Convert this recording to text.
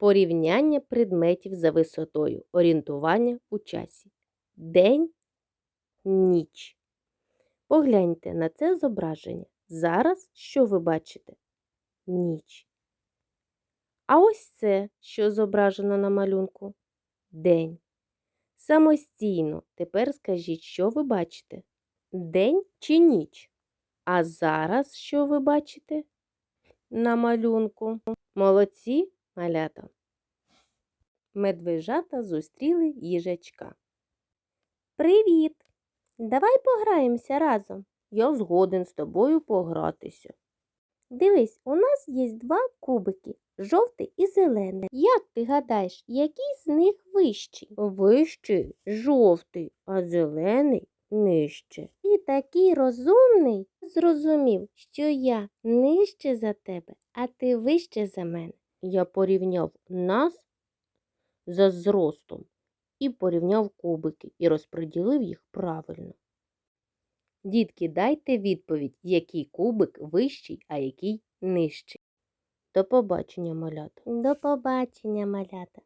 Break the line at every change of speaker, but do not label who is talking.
Порівняння предметів за висотою. Орієнтування у часі. День, ніч. Погляньте на це зображення. Зараз що ви бачите? Ніч. А ось це, що зображено на малюнку? День. Самостійно тепер скажіть, що ви бачите? День чи ніч? А зараз що ви бачите? На малюнку. Молодці, малята. Медвежата зустріли їжачка. Привіт! Давай пограємося разом. Я згоден з тобою погратися. Дивись, у нас є два кубики жовтий і зелений. Як ти гадаєш, який з них вищий? Вищий жовтий, а зелений нижче. Ти такий розумний, зрозумів, що я нижче за тебе, а ти вище за мене. Я порівняв нас за зростом і порівняв кубики і розподілив їх правильно. Дітки, дайте відповідь, який кубик вищий, а який нижчий. До побачення, малята. До побачення, малята.